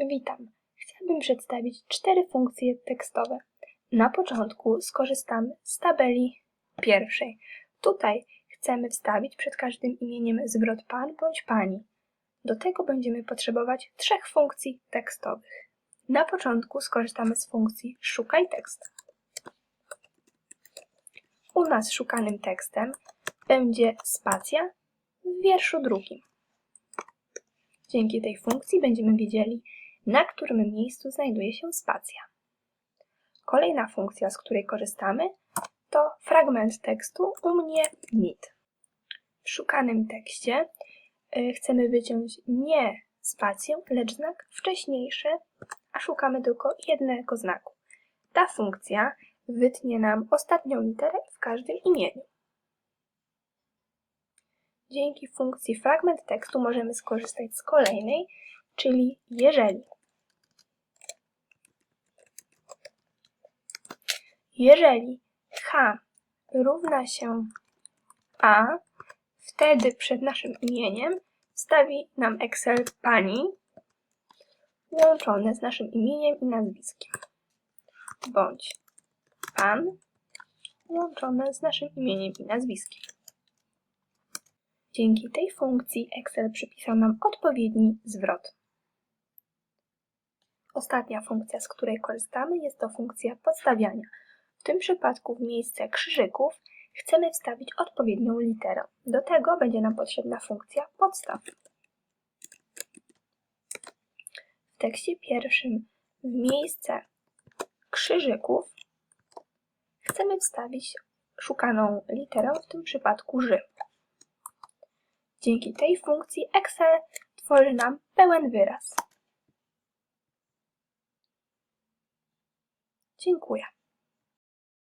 Witam. Chciałabym przedstawić cztery funkcje tekstowe. Na początku skorzystamy z tabeli pierwszej. Tutaj chcemy wstawić przed każdym imieniem zwrot pan bądź pani. Do tego będziemy potrzebować trzech funkcji tekstowych. Na początku skorzystamy z funkcji szukaj tekst. U nas szukanym tekstem będzie spacja w wierszu drugim. Dzięki tej funkcji będziemy wiedzieli, na którym miejscu znajduje się spacja. Kolejna funkcja, z której korzystamy, to fragment tekstu u mnie mit. W szukanym tekście y, chcemy wyciąć nie spację, lecz znak wcześniejszy, a szukamy tylko jednego znaku. Ta funkcja wytnie nam ostatnią literę w każdym imieniu. Dzięki funkcji fragment tekstu możemy skorzystać z kolejnej, czyli jeżeli. Jeżeli H równa się A, wtedy przed naszym imieniem wstawi nam Excel pani łączone z naszym imieniem i nazwiskiem. Bądź pan łączone z naszym imieniem i nazwiskiem. Dzięki tej funkcji Excel przypisał nam odpowiedni zwrot. Ostatnia funkcja, z której korzystamy, jest to funkcja podstawiania. W tym przypadku w miejsce krzyżyków chcemy wstawić odpowiednią literę. Do tego będzie nam potrzebna funkcja podstaw. W tekście pierwszym w miejsce krzyżyków chcemy wstawić szukaną literę, w tym przypadku ży. Dzięki tej funkcji Excel tworzy nam pełen wyraz. Dziękuję.